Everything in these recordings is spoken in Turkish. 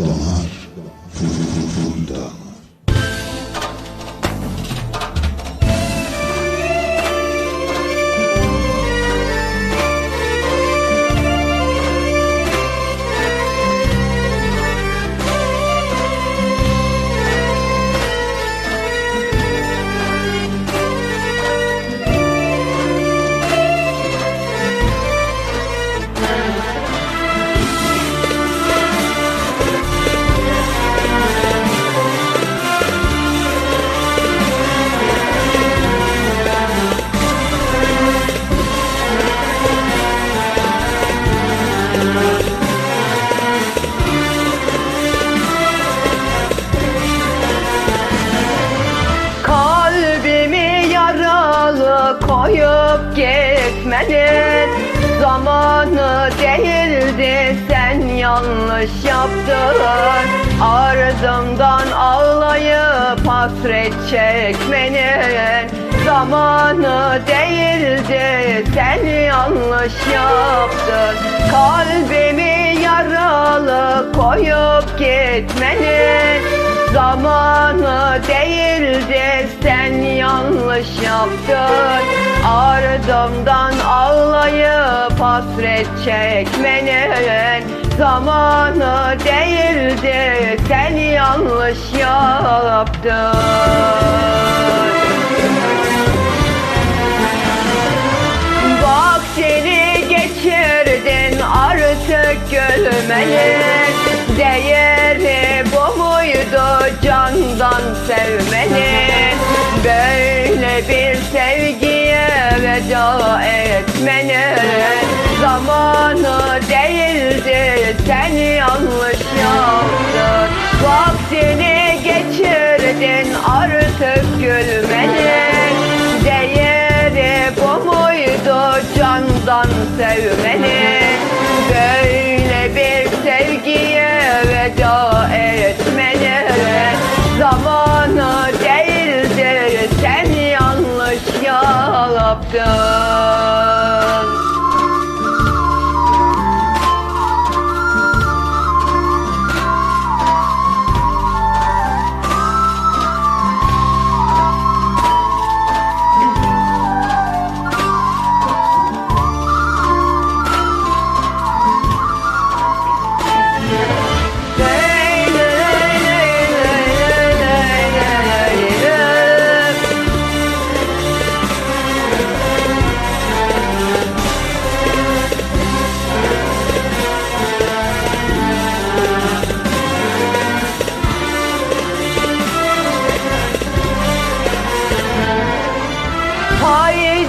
Don't Donna. Koyup gitmenin Zamanı değildi sen yanlış yaptın. Ardımdan ağlayıp hasret çekmenin. Zamanı değildi sen yanlış yaptın. Kalbimi yaralı koyup gitmenin. Zamanı değildi sen yanlış yaptın Ardımdan ağlayıp hasret çekmenin Zamanı değildi. Sen yanlış yaptın. Bak seni geçirdin artık gülmenin. Değeri bu muydu candan sevmenin? Böyle bir sevgiye veda etmenin Zamanı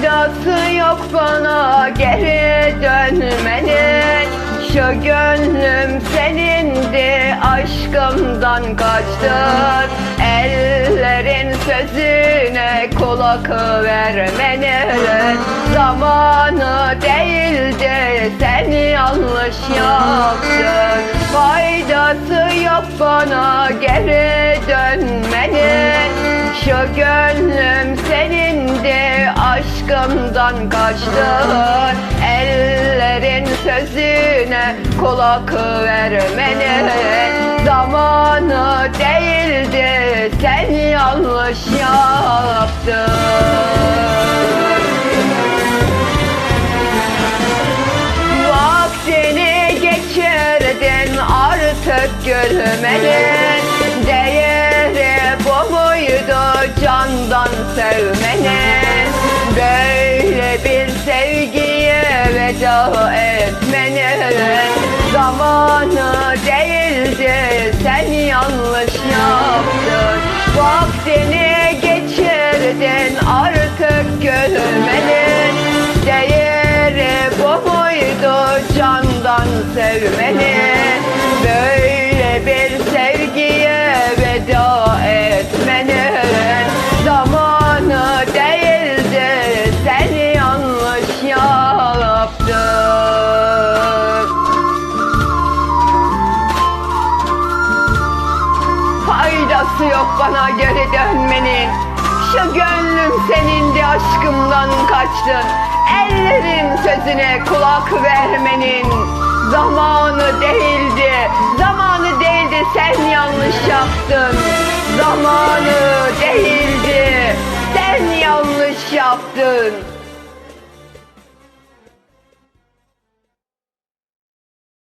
Faydası yok bana geri dönmenin Şu gönlüm senindi aşkımdan kaçtın. Ellerin sözüne kulak vermenin Zamanı değildi sen yanlış yaptın. Faydası yok bana geri dönmenin Şu gönlüm aşkımdan kaçtın. Ellerin sözüne kulak vermenin Zamanı değildi. Sen yanlış yaptın. Artık gülmenin Değeri bu muydu candan sevmenin veda etmenin Zamanı değildi. Sen yanlış yaptın. Vaktini geçirdin. Artık gülmenin Değeri bu muydu? Candan sevmenin Faydası yok bana geri dönmenin. Şu gönlüm senindi aşkımdan kaçtın. Ellerin sözüne kulak vermenin. Zamanı değildi Zamanı değildi sen yanlış yaptın. Zamanı değildi Sen yanlış yaptın